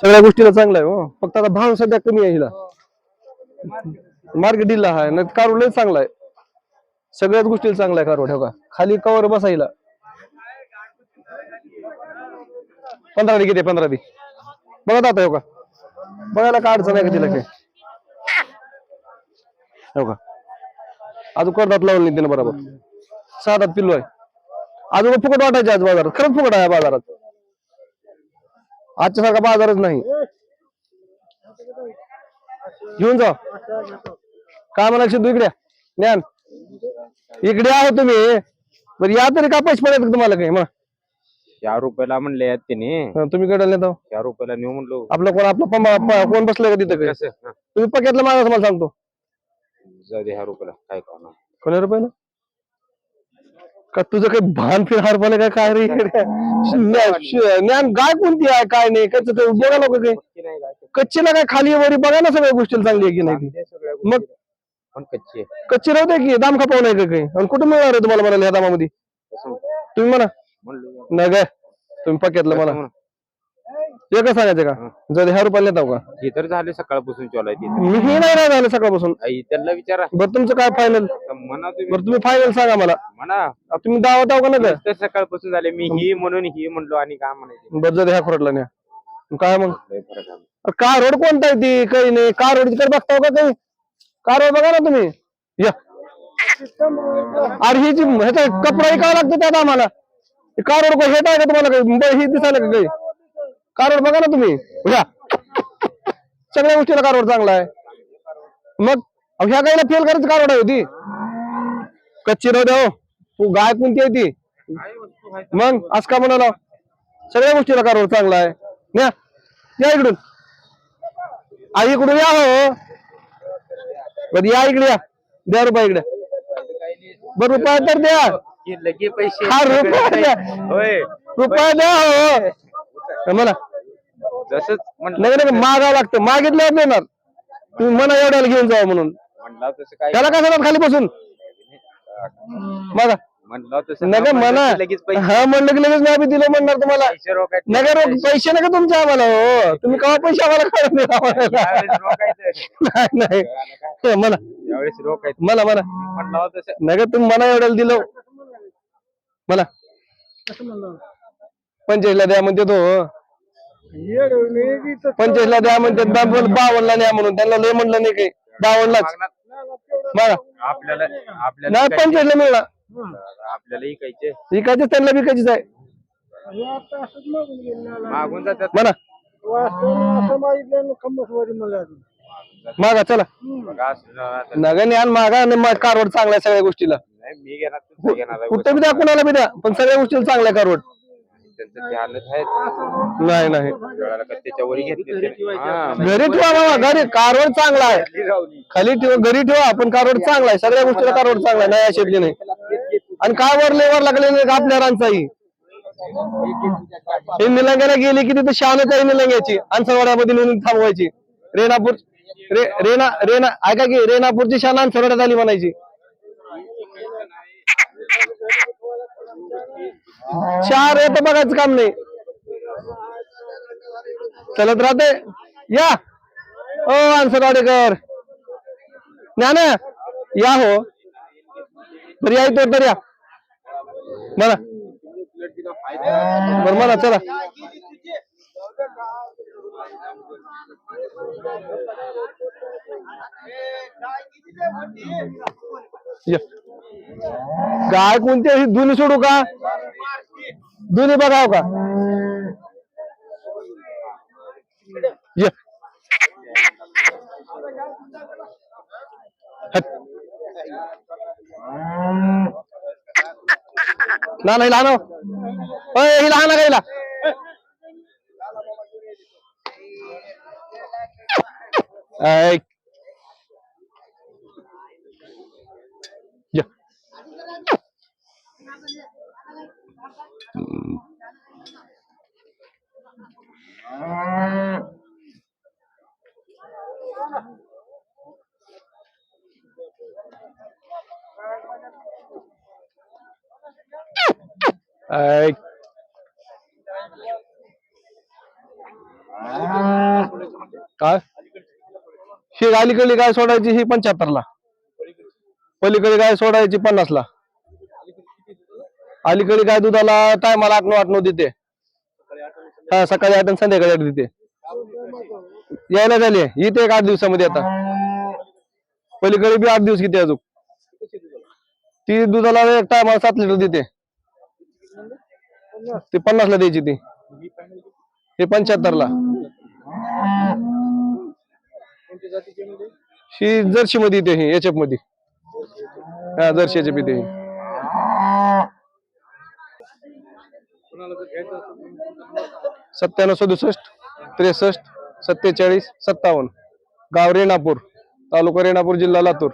सगळ्या गोष्टीला चांगला आहे हो. फक्त आता भाव सध्या कमी आहे हिला. मार्केट दिला आहे नाही कारोड लय चांगला आहे. सगळ्याच गोष्टीला चांगला आहे कारोड हो का? खाली कवर बसायला पंधरा दे किती पंधरा दे बघा आता हो का? बघायला काय अडचण आहे का तिला काय हो का? अजून करतात लावून नाही तिने बरोबर. सहा दात पिल्लू आहे. अजून फुकट वाटायचे आज बाजारात. खरंच फुकट आहे बाजारात. आजच्या सारखा बाजारच नाही. घेऊन जा. काय म्हणा सिद्धू इकडे. ज्ञान. इकडे आहो तुम्ही. बरं या तरी का पैसे पडत तुम्हाला काही? मग चार रुपयाला म्हणले आहेत त्याने हं, तुम्ही कडे नेतो चार रुपयाला नेऊ म्हणलो. आपलं कोण आपलं प- कोण बसलंय का तिथं काही? कसं? हा, तुम्ही पकेटला मागा तुम्हाला सांगतो. जाऊ दे ह्या रुपयाला. काय करणार? कोण्या रुपयाला? का तुझं काही भान फिर हरपाला काय काय रे? ज्ञान गाय कोणती आहे? काय नाही कच्च ते बघा लोक काही कच्ची काय कच्चीला काय खाली वरी बघा ना सगळ्या गोष्टीला चांगली आहे की नाही मग? गोष्टी. पण कच्ची आहे. कच्ची राहते की दाम खपाव नाही का काही? आणि कुठं मिळणार आहे तुम्हाला म्हणाले ह्या दामामध्ये? तुम्ही म्हणा. म्हणलो नाही काय तुम्ही म्हणा. म्हणू? एकच सांगायचं का? जर ह्या रुपयाला नेताव का? हे तर झाले सकाळपासून चालू आहे मी हे नाही राहिलं सकाळपासून. आई त्यांना विचारा. बरं तुमचं काय फायनल म्हणा तुम्ही. बरं तुम्ही फायनल सांगा मला. म्हणा. तुम्ही दावत आहो का नाही तर सकाळपासून झाले. मी ही म्हणून ही म्हणलो आणि काय म्हणायचे? बरं जर ह्या खोरटला न्या. काय मग? लय फरक आहे. अरे का रोड कोणता आहे ती? काही नाही. का रोड तिकडे बघताव का काही? का रोड बघा ना तुम्ही. या. अरे ही जी ह्याचा कपडा विकावा लागतो त्यात आम्हाला. हे का रोड हेट आहे का तुम्हाला काही? मुंबई ही दिसायला का काही? का रोड बघा ना तुम्ही. सगळ्या गोष्टीला का रोड चांगला आहे. मग ह्या गाईला फेल करायचं का रोड आहे होती. कच्ची रोड हो. तू गाय कोणती आहे ती? मग आज का म्हणाला? सगळ्या गोष्टीला का रोड चांगला आहे. न्या. या इकडून. आई इकडून या हो. बरं या इकडे या. द्या रुपये इकडे. बरं रुपये तर द्या. हा रुपये द्या हो. मला जसंच म्हटलं नाही नाही मागावं लागतं. मागितल्यावर देणार. तुम्ही म्हणा एवढ्याला घेऊन जावा म्हणून. म्हणला तसं काय त्याला काय सांगतात खाली बसून? मागा म्हणला तसं नका नाही म्हणा. म्हणलं लगेच पैसे. हा म्हणलं की लगेच मी आम्ही दिलं म्हणणार तुम्हाला. पैसे रोखायचे. नका रोख पैसे नका तुमचे आम्हाला हो. तुम्ही केव्हा पैसे आम्हाला काढून देणार आम्हाला? यावेळेस रोखायचं. नाही नाही. हे, म्हणा. यावेळेस रोखायचं. मला म्हणा. म्हणला तसं. तुम्ही मला एवढ्याला दिलं. मला पंचायतला द्या म्हणते तो. पंचायतला द्या म्हणते बावनला न्या म्हणून. त्यांना लय म्हणलं नाही काही. बावनलाच बघा आपल्याला आपल्याला नाही पंचायतला मिळणार. आपल्याला इकायचे. विकायचं त्यांना विकायचीच आहे. मागून जातात. म्हणा. मागा चला. बघा असं आता. नगा ज्ञान मागा आणि मा- कारवड चांगला आहे सगळ्या गोष्टीला. नाही मी घेणार तुझं घेणार आहे. कुठं बी द्या कुणाला बी द्या. पण सगळ्या गोष्टीला चांगला आहे कारवड. त्यांचं ते हालत आहे नाही नाही. घेतले. हा, घरी ठेवा बाबा घरी. कारवड चांगला आहे. खाली ठेवा घरी ठेवा. पण कारवड चांगला आहे. सगळ्या गोष्टीला कारवड चांगला आहे. नाही अशेतली नाही. आणि काय वर लेवर लागले नाही का आपल्या रांचाही हे निलंग्याला गेली की तिथे शानच आहे निलंग्याची. अनसरवाड्यामध्ये नेऊन थांबवायची. रेणापूर रे रेणा रेणा ऐका की रेणापूरची शान अनसरवाड्यात आली म्हणायची. चार तर बघायचं काम नाही. चलत राहते. या. ओ अनसरवाडेकर ज्ञान या हो. बरं या इथं तर या. म्हणा बरं मला चला. या. गाय कोणती आहे? ही सोडू का? दोन्ही बघाव हो का? लहान लहान ही. लहान का Yeah. ऐ. काय ही अलीकडली गाय सोडायची ही पंच्याहत्तरला पलीकडे गाय सोडायची पन्नासला अलीकडे गाय दुधाला टायमाला आठ नऊ आठ नऊ देते. हा सकाळी आठ आणि संध्याकाळी आठ देते. यायला झाली. इथे एक आठ दिवसामध्ये आता. पलीकडे बी आठ दिवस किती अजून? ती दुधाला एक टायमाला सात लिटर देते. ती पन्नासला द्यायची ती. हे पंच्याहत्तरला. ही जर्सी मध्ये येते ही एचएफमध्ये हा जर्सी एचएफ येते सत्त्याण्णव सदुसष्ट त्रेसष्ट सत्तेचाळीस सत्तावन्न. गाव रेणापूर तालुका रेणापूर जिल्हा लातूर.